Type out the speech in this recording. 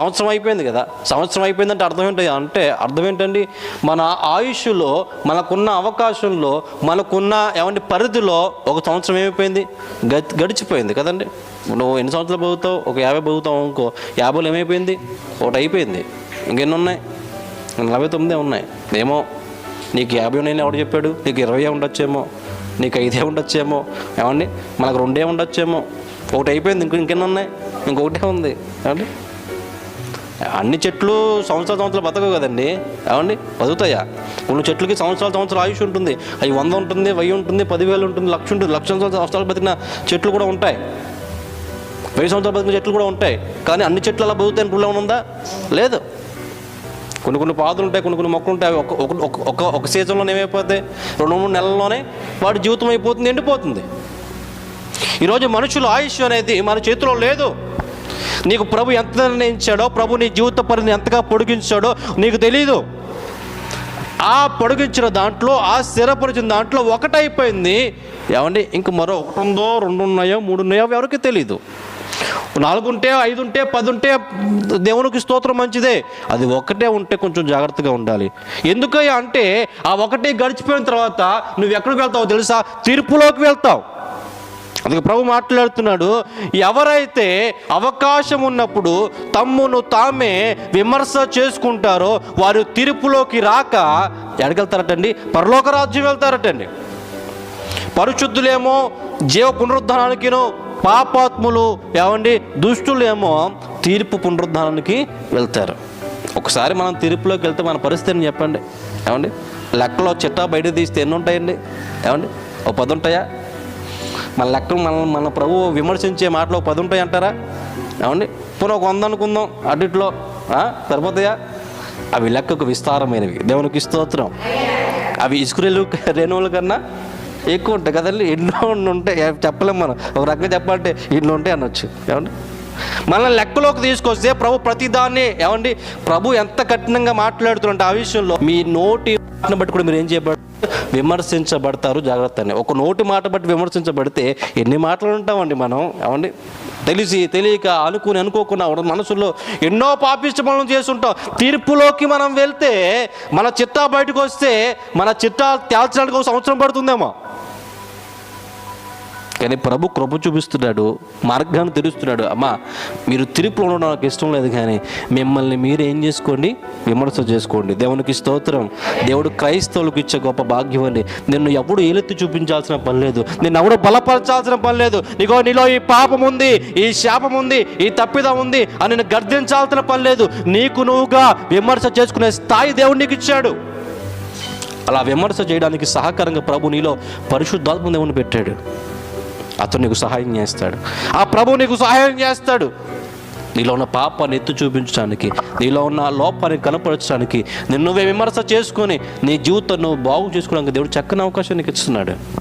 సంవత్సరం అయిపోయింది కదా. సంవత్సరం అయిపోయిందంటే అర్థం ఏంటి అంటే అర్థం ఏంటండి? మన ఆయుష్లో మనకున్న అవకాశంలో మనకున్న ఏమంటే పరిధిలో ఒక సంవత్సరం ఏమైపోయింది? గ- గడిచిపోయింది కదండి. నువ్వు ఎన్ని సంవత్సరాలు బతుకుతావు? ఒక యాభై బతుకుతావు ఇంకో యాభైలో ఏమైపోయింది? ఒకటి అయిపోయింది. ఇంకెన్ని ఉన్నాయి? నలభై తొమ్మిదే ఉన్నాయి. ఏమో నీకు యాభై ఉన్నాయని ఎవడు చెప్పాడు? నీకు ఇరవై ఉండొచ్చేమో. నీకు ఐదే ఉండొచ్చేమో. ఏమండి? మనకు రెండే ఉండొచ్చేమో. ఒకటి అయిపోయింది. ఇంకో ఇంకెన్ని ఉన్నాయి? ఇంకొకటే ఉంది. ఏమండి? అన్ని చెట్లు సంవత్సరాల సంవత్సరాలు బతకవు కదండి. ఏమండి? బతుకుతాయా? కొన్ని చెట్లకి సంవత్సరాలు సంవత్సరాలు ఆయుష్ ఉంటుంది. అవి వంద ఉంటుంది వెయ్యి ఉంటుంది పదివేలు ఉంటుంది లక్ష ఉంటుంది. లక్ష సంవత్సరాలు బతికిన చెట్లు కూడా ఉంటాయి. వెయ్యి సంవత్సరాలు బతికిన చెట్లు కూడా ఉంటాయి. కానీ అన్ని చెట్లు అలా బతుకుతాయని రూల్ ఉందా? లేదు. కొన్ని కొన్ని పాదులు ఉంటాయి కొన్ని కొన్ని మొక్కలు ఉంటాయి. ఒక ఒక- ఒక ఒక ఒక సీజన్లోనే ఏమైపోతాయి. రెండు మూడు నెలల్లోనే వాడి జీవితం అయిపోతుంది ఎండిపోతుంది. ఈరోజు మనుషుల ఆయుష్ అనేది మన చేతిలో లేదు. నీకు ప్రభు ఎంత నిర్ణయించాడో ప్రభు నీ జీవిత పరిధిని ఎంతగా పొడిగించాడో నీకు తెలీదు. ఆ పొడిగించిన దాంట్లో ఆ స్థిరపరిచిన దాంట్లో ఒకటైపోయింది. ఏమండి ఇంక మరో ఒకటి ఉందో రెండు ఉన్నాయో మూడు ఉన్నాయో ఎవరికి తెలీదు. నాలుగు ఉంటే ఐదు ఉంటే పది ఉంటే దేవునికి స్తోత్రం మంచిదే. అది ఒకటే ఉంటే కొంచెం జాగ్రత్తగా ఉండాలి. ఎందుకయ్యా అంటే ఆ ఒకటే గడిచిపోయిన తర్వాత నువ్వు ఎక్కడికి వెళ్తావో తెలుసా? తీర్పులోకి వెళ్తావు. అందుకే ప్రభు మాట్లాడుతున్నాడు ఎవరైతే అవకాశం ఉన్నప్పుడు తమ్మును తామే విమర్శ చేసుకుంటారో వారు తీర్పులోకి రాక ఎడగెళ్తారటండి పరలోక రాజ్యం వెళ్తారటండి. పరిశుద్ధులేమో జీవ పునరుద్ధానానికిను పాపాత్ములు ఏమండి? దుష్టులేమో తీర్పు పునరుద్ధానానికి వెళ్తారు. ఒకసారి మనం తీర్పులోకి వెళ్తే మన పరిస్థితిని చెప్పండి. ఏమండి? లెక్కలో చిట్టా బయట తీస్తే ఎన్ని ఉంటాయండి ఏమండి? ఓ పది ఉంటాయా మన లెక్కలు మన మన ప్రభు విమర్శించే మాటలు పది ఉంటాయి అంటారా? ఏమండి? పోనీ ఒక వంద అనుకుందాం అడిట్లో సరిపోతాయా? అవి లెక్కకు విస్తారమైనవి. దేవునికి స్తోత్రం. అవి ఇసుకురేలు రేణువుల కన్నా ఎక్కువ ఉంటాయి కదండి. ఎన్నో ఉంటాయి. చెప్పలేము మనం. ఒక రకంగా చెప్పాలంటే ఎన్నో ఉంటాయి అనొచ్చు. ఏమండి? మనం లెక్కలోకి తీసుకొస్తే ప్రభు ప్రతిదాన్ని ఏమండి? ప్రభు ఎంత కఠినంగా మాట్లాడుతున్నట్టు ఆ విషయంలో మీ నోటి బట్టి కూడా మీరు ఏం చేయబడతారు విమర్శించబడతారు జాగ్రత్త అని ఒక నోటి మాట బట్టి విమర్శించబడితే ఎన్ని మాటలు ఉంటామండి మనం? ఏమండి? తెలిసి తెలియక అనుకుని అనుకోకుండా మనసులో ఎన్నో పాపిష్ట పనులు చేస్తుంటాం. తీర్పులోకి మనం వెళ్తే మన చిట్టా బయటకు వస్తే మన చిట్టా తేల్చడానికి ఒక సంవత్సరం పడుతుందేమో. కానీ ప్రభు కృప చూపిస్తున్నాడు మార్గాన్ని తెరుస్తున్నాడు. అమ్మా మీరు తిరుపులో ఉండడం నాకు ఇష్టం లేదు కానీ మిమ్మల్ని మీరు ఏం చేసుకోండి? విమర్శ చేసుకోండి. దేవునికి స్తోత్రం. దేవుడు క్రైస్తవులకు ఇచ్చే గొప్ప భాగ్యం అండి. నిన్ను ఎవడు ఏలెత్తి చూపించాల్సిన పని లేదు. నిన్ను ఎవడు బలపరచాల్సిన పని లేదు. నీకో నీలో ఈ పాపం ఉంది ఈ శాపం ఉంది ఈ తప్పిదం ఉంది అని నేను గర్దించాల్సిన పని లేదు. నీకు నువ్వుగా విమర్శ చేసుకునే స్థాయి దేవుడు నీకు ఇచ్చాడు. అలా విమర్శ చేయడానికి సహకారంగా ప్రభు నీలో పరిశుద్ధాత్మ దేవుని పెట్టాడు. అతను నీకు సహాయం చేస్తాడు. ఆ ప్రభు నీకు సహాయం చేస్తాడు. నీలో ఉన్న పాపాన్ని ఎత్తు చూపించడానికి నీలో ఉన్న లోపాన్ని కనపరచడానికి నిన్ను నువ్వే విమర్శ చేసుకొని నీ జీవితం నువ్వు బాగు చేసుకోవడానికి దేవుడు చక్కని అవకాశం నీకు ఇస్తున్నాడు.